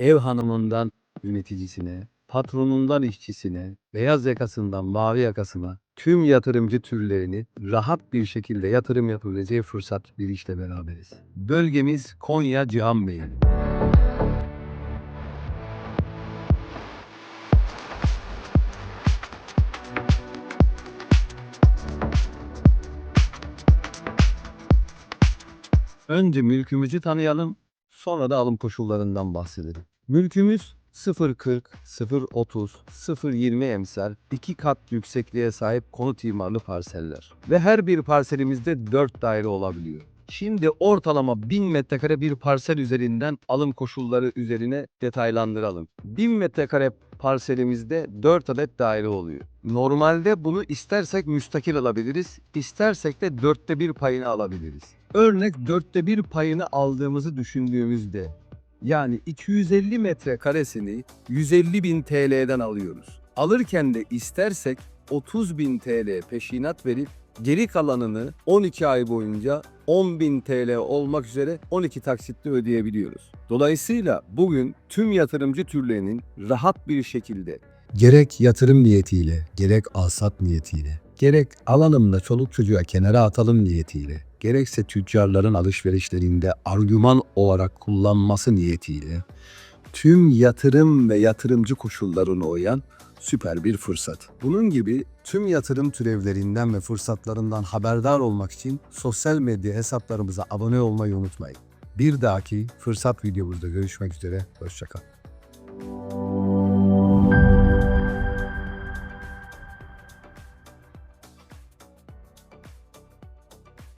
ev hanımından yöneticisine, patronundan işçisine, beyaz yakasından mavi yakasına tüm yatırımcı türlerini rahat bir şekilde yatırım yapabileceği fırsat bir işle beraberiz. Bölgemiz Konya Cihanbeyli. Önce mülkümüzü tanıyalım, sonra da alım koşullarından bahsedelim. Mülkümüz 040, 030, 020 emsal, iki kat yüksekliğe sahip konut imarlı parseller. Ve her bir parselimizde 4 daire olabiliyor. Şimdi ortalama 1000 metrekare bir parsel üzerinden alım koşulları üzerine detaylandıralım. 1000 metrekare parselimizde 4 adet daire oluyor. Normalde bunu istersek müstakil alabiliriz, istersek de dörtte bir payını alabiliriz. Örnek dörtte bir payını aldığımızı düşündüğümüzde yani 250 metrekaresini 150 bin TL'den alıyoruz. Alırken de istersek 30 bin TL peşinat verip geri kalanını 12 ay boyunca 10 bin TL olmak üzere 12 taksitle ödeyebiliyoruz. Dolayısıyla bugün tüm yatırımcı türlerinin rahat bir şekilde gerek yatırım niyetiyle, gerek alsat niyetiyle, gerek alanımda çoluk çocuğa kenara atalım niyetiyle, gerekse tüccarların alışverişlerinde argüman olarak kullanması niyetiyle tüm yatırım ve yatırımcı koşullarına uyan süper bir fırsat. Bunun gibi tüm yatırım türevlerinden ve fırsatlarından haberdar olmak için sosyal medya hesaplarımıza abone olmayı unutmayın. Bir dahaki fırsat videomuzda görüşmek üzere, hoşçakalın.